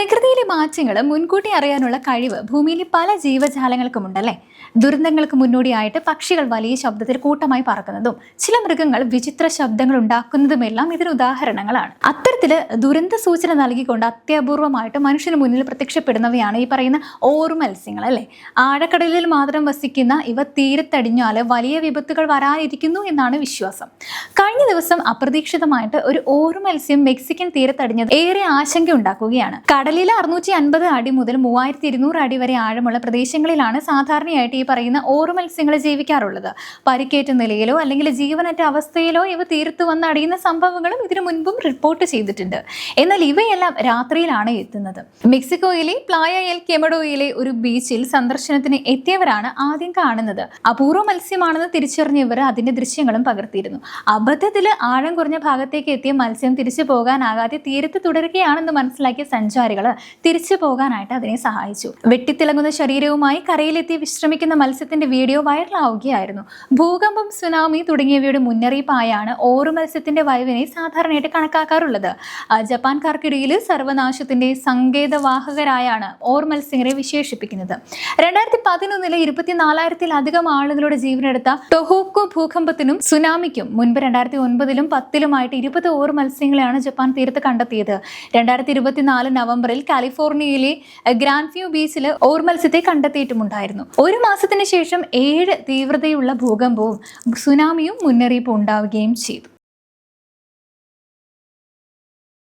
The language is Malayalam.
പ്രകൃതിയിലെ മാറ്റങ്ങൾ മുൻകൂട്ടി അറിയാനുള്ള കഴിവ് ഭൂമിയിലെ പല ജീവജാലങ്ങൾക്കും ഉണ്ടല്ലേ ദുരന്തങ്ങൾക്ക് മുന്നോടിയായിട്ട് പക്ഷികൾ വലിയ ശബ്ദത്തിൽ കൂട്ടമായി പറക്കുന്നതും ചില മൃഗങ്ങൾ വിചിത്ര ശബ്ദങ്ങൾ ഉണ്ടാക്കുന്നതുമെല്ലാം ഇതിന് ഉദാഹരണങ്ങളാണ്. അത്തരത്തിൽ ദുരന്ത സൂചന നൽകിക്കൊണ്ട് അത്യപൂർവമായിട്ട് മനുഷ്യന് മുന്നിൽ പ്രത്യക്ഷപ്പെടുന്നവയാണ് ഈ പറയുന്ന ഓറു മത്സ്യങ്ങൾ അല്ലേ? ആഴക്കടലിൽ മാത്രം വസിക്കുന്ന ഇവ തീരത്തടിഞ്ഞാൽ വലിയ വിപത്തുകൾ വരാനിരിക്കുന്നു എന്നാണ് വിശ്വാസം. കഴിഞ്ഞ ദിവസം അപ്രതീക്ഷിതമായിട്ട് ഒരു ഓറു മത്സ്യം മെക്സിക്കൻ തീരത്തടിഞ്ഞത് ഏറെ ആശങ്ക ഉണ്ടാക്കുകയാണ് കടലിലെ അറുന്നൂറ്റി അൻപത് അടി മുതൽ മൂവായിരത്തി ഇരുന്നൂറ് അടി വരെ ആഴമുള്ള പ്രദേശങ്ങളിലാണ് സാധാരണയായിട്ട് ഈ പറയുന്ന ഓറു മത്സ്യങ്ങൾ ജീവിക്കാറുള്ളത്. പരിക്കേറ്റ നിലയിലോ അല്ലെങ്കിൽ ജീവനറ്റ അവസ്ഥയിലോ ഇവ തീർത്തു വന്ന് അടിയുന്ന സംഭവങ്ങളും ഇതിനു മുൻപും റിപ്പോർട്ട് ചെയ്തിട്ടുണ്ട്. എന്നാൽ ഇവയെല്ലാം രാത്രിയിലാണ് എത്തുന്നത്. മെക്സിക്കോയിലെ പ്ലായ എൽ കെമഡോയിലെ ഒരു ബീച്ചിൽ സന്ദർശനത്തിന് എത്തിയവരാണ് ആദ്യം കാണുന്നത്. അപൂർവ മത്സ്യമാണെന്ന് തിരിച്ചറിഞ്ഞ ഇവർ അതിന്റെ ദൃശ്യങ്ങളും പകർത്തിയിരുന്നു. അബദ്ധത്തിൽ ആഴം കുറഞ്ഞ ഭാഗത്തേക്ക് എത്തിയ മത്സ്യം തിരിച്ചു പോകാനാകാതെ തീരത്ത് തുടരുകയാണെന്ന് മനസ്സിലാക്കിയ സഞ്ചാരികൾ തിരിച്ചു പോകാനായിട്ട് അതിനെ സഹായിച്ചു. വെട്ടിത്തിളങ്ങുന്ന ശരീരവുമായി കരയിലെത്തി വിശ്രമിക്കുന്ന മത്സ്യത്തിന്റെ വീഡിയോ വൈറലാവുകയായിരുന്നു. ഭൂകമ്പം സുനാമി തുടങ്ങിയവയുടെ മുന്നറിയിപ്പായാണ് ഓരോ മത്സ്യത്തിന്റെ വയവിനെ സാധാരണയായിട്ട് കണക്കാക്കാറുള്ളത്. ജപ്പാൻകാർക്കിടയിൽ സർവനാശത്തിന്റെ സങ്കേതവാഹകരായാണ് ഓർ മത്സ്യങ്ങളെ വിശേഷിപ്പിക്കുന്നത്. രണ്ടായിരത്തി പതിനൊന്നിലെ ഇരുപത്തിനാലായിരത്തിലധികം ആളുകളുടെ ജീവനെടുത്ത ടൊഹോക്കോ ഭൂകമ്പത്തിനും സുനാമിക്കും മുൻപ് രണ്ടായിരത്തി ഒൻപതിലും പത്തിലുമായിട്ട് ഇരുപത് ഓർ മത്സ്യങ്ങളെയാണ് ജപ്പാൻ തീരത്ത് കണ്ടെത്തിയത്. രണ്ടായിരത്തി ഇരുപത്തിനാല് നവംബറിൽ കാലിഫോർണിയയിലെ ഗ്രാൻഫ്യൂ ബീച്ചിൽ ഓർ മത്സ്യത്തെ കണ്ടെത്തിയിട്ടുമുണ്ടായിരുന്നു. ഒരു മാസത്തിന് ശേഷം ഏഴ് തീവ്രതയുള്ള ഭൂകമ്പവും സുനാമിയും മുന്നറിയിപ്പ് ഉണ്ടാവുകയും ചെയ്തു.